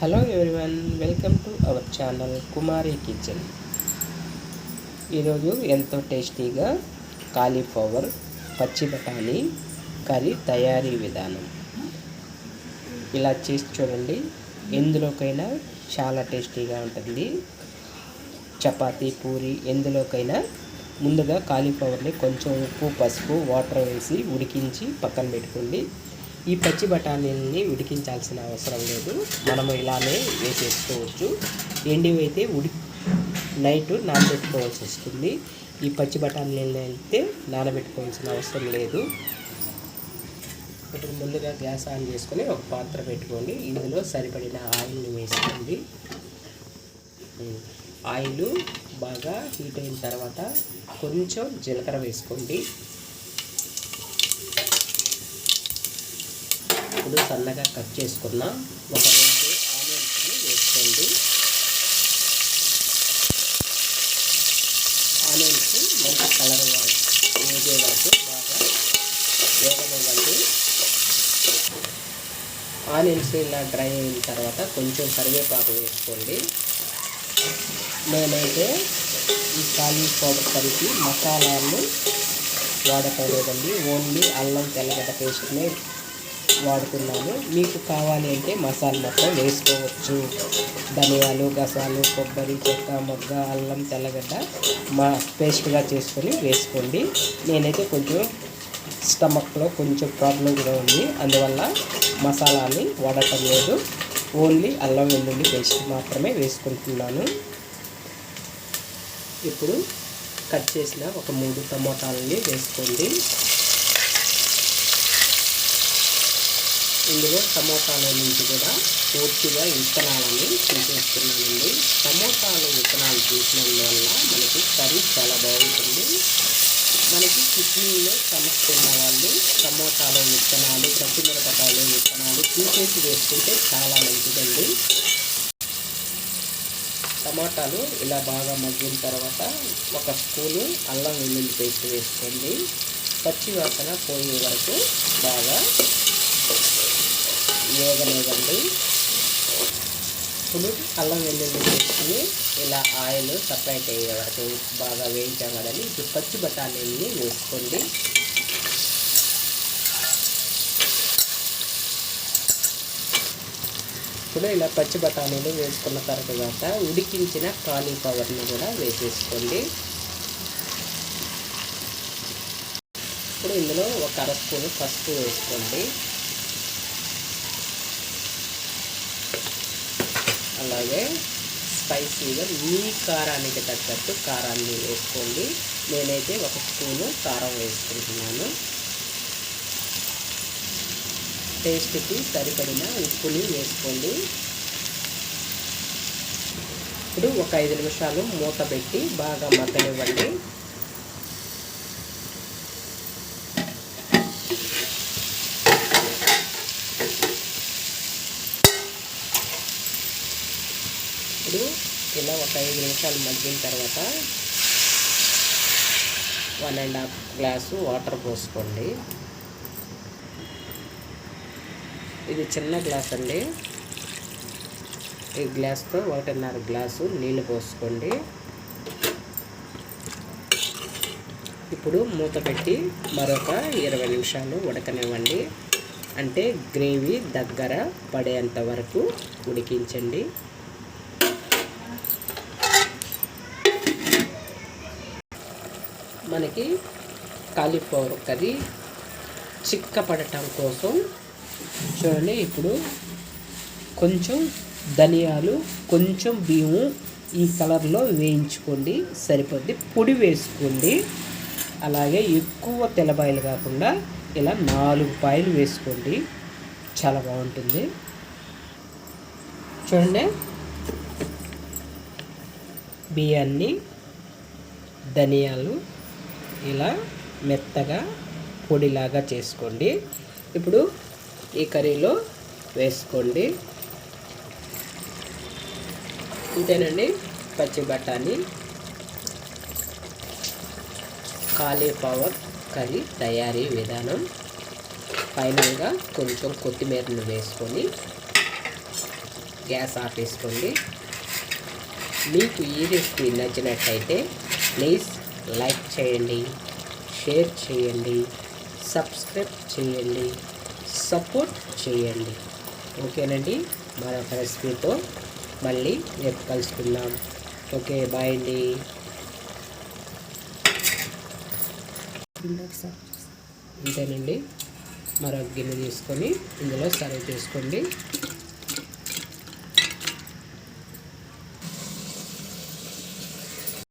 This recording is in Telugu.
Hello everyone welcome to our channel Kumari kitchen ఈరోజు ఎంతో టేస్టీగా కాలీఫ్లవర్ పచ్చి బఠానీ కర్రీ తయారీ విధానం. ఇలా చేసి చూడండి ఎందులోకైనా చాలా టేస్టీగా ఉంటుంది. చపాతీ పూరి ఎందులోకైనా ముందుగా కాలీఫ్లవర్ని కొంచెం ఉప్పు పసుపు వాటర్ వేసి ఉడికించి పక్కన పెట్టుకోండి. ఈ పచ్చి బఠానీలని ఉడికించాల్సిన అవసరం లేదు. మనము ఇలానే వేసేసుకోవచ్చు. ఎండివైతే ఉడి నైట్ నానబెట్టుకోవాల్సి వస్తుంది. ఈ పచ్చి బఠానీలని అయితే నానబెట్టుకోవాల్సిన అవసరం లేదు. ఇప్పుడు ముందుగా గ్యాస్ ఆన్ చేసుకొని ఒక పాత్ర పెట్టుకోండి. ఇందులో సరిపడిన ఆయిల్ని వేసుకోండి. ఆయిల్ బాగా హీట్ అయిన తర్వాత కొంచెం జీలకర్ర వేసుకోండి. ఇప్పుడు సన్నగా కట్ చేసుకున్న ఒక రెండు ఆనియన్స్ని వేసుకోండి ఆనియన్స్ మంచి కలర్ వరకు వేగే వరకు బాగా వేగనివ్వండి ఆనియన్స్ ఇలా డ్రై అయిన తర్వాత కొంచెం కరివేపాకు వేసుకోండి నేనైతే ఈ కాలీఫ్లవర్ కర్రీకి మసాలాలు వాడటం లేదండి ఓన్లీ అల్లం తెల్లగడ్డ పేస్ట్నే వాడుతున్నాను. మీకు కావాలి అంటే మసాలా మొత్తం వేసుకోవచ్చు. ధనియాలు గసాలు కొబ్బరి చెక్క మొగ్గ అల్లం తెల్లగడ్డ మా పేస్ట్గా చేసుకొని వేసుకోండి. నేనైతే కొంచెం స్టమక్లో కొంచెం ప్రాబ్లం కూడా ఉంది. అందువల్ల మసాలాని వాడటం లేదు. ఓన్లీ అల్లం వెల్లుల్లి పేస్ట్ మాత్రమే వేసుకుంటున్నాను. ఇప్పుడు కట్ చేసిన ఒక మూడు టమోటాలని వేసుకోండి. ఇందులో టమోటాలో నుంచి కూడా పూర్తిగా విత్తనాలని తీసేస్తున్నానండి. టమోటాలు విత్తనాలు తీసినందువల్ల మనకి కర్రీ చాలా బాగుంటుంది. మనకి కిడ్నీలో సమస్య ఉన్న వాళ్ళు టమోటాలు విత్తనాలు పచ్చిమిరపకాయలు విత్తనాలు తీసేసి వేసుకుంటే చాలా మంచిదండి. టమాటాలు ఇలా బాగా మగ్గిన తర్వాత ఒక స్పూను అల్లం వెల్లుల్లి పేస్ట్ వేసుకోండి. పచ్చి వాసన పోయే వరకు బాగా వేగలేదండి ఇప్పుడు అల్లం వెల్లుల్లి వేసుకుని ఇలా ఆయిల్ సపరేట్ అయ్యే వరకు బాగా వేయించాం కదండి ఇప్పుడు పచ్చి బఠానీని వేసుకోండి. ఇప్పుడు ఇలా పచ్చి బఠానీలు వేసుకున్న తర్వాత ఉడికించిన కాలీఫ్లవర్ని కూడా వేసేసుకోండి. ఇప్పుడు ఇందులో ఒక అర స్పూన్ పసుపు వేసుకోండి. అలాగే స్పైసీగా మీ కారానికి తగ్గట్టు కారాన్ని వేసుకోండి. నేనైతే ఒక స్పూను కారం వేసుకుంటున్నాను. టేస్ట్కి సరిపడిన ఉప్పుని వేసుకోండి. ఇప్పుడు ఒక ఐదు నిమిషాలు మూత పెట్టి బాగా మగ్గనివ్వండి. ఇప్పుడు ఇలా ఒక ఐదు నిమిషాలు మగ్గిన తర్వాత one and half glass water పోసుకోండి. ఇది చిన్న గ్లాస్ అండి. ఈ గ్లాస్తో ఒకటిన్నర గ్లాసు నీళ్ళు పోసుకోండి. ఇప్పుడు మూత పెట్టి మరొక ఇరవై నిమిషాలు ఉడకనివ్వండి. అంటే గ్రేవీ దగ్గర పడేంత వరకు ఉడికించండి. మనకి కాలీఫ్లవర్ కర్రీ చిక్కపడటం కోసం. చూడండి ఇప్పుడు కొంచెం ధనియాలు కొంచెం బియ్యం ఈ కలర్లో వేయించుకోండి సరిపోద్ది. పొడి వేసుకోండి. అలాగే ఎక్కువ తెల్లబాయలు కాకుండా ఇలా నాలుగు పాయలు వేసుకోండి. చాలా బాగుంటుంది. చూడండి బియ్యాన్ని ధనియాలు ఇలా మెత్తగా పొడిలాగా చేసుకోండి. ఇప్పుడు ఈ కర్రీలో వేసుకోండి. ఇంతేనండి పచ్చి బఠానీ కాలీఫ్లవర్ కర్రీ తయారీ విధానం. ఫైనల్గా కొంచెం కొత్తిమీరను వేసుకొని గ్యాస్ ఆపేసుకోండి. మీకు ఈ రెసిపీ నచ్చినట్టయితే ప్లీజ్ లైక్ చేయండి షేర్ చేయండి సబ్స్క్రైబ్ చేయండి సపోర్ట్ చేయండి. ఓకేనండి? మరొక రెసిపీతో మళ్ళీ రేపు కలుసుకుందాం. ఓకే బాయ్ అండి. ఇంతేనండి? మరొక గిన్నె తీసుకొని ఇందులో సర్వ్ చేసుకోండి.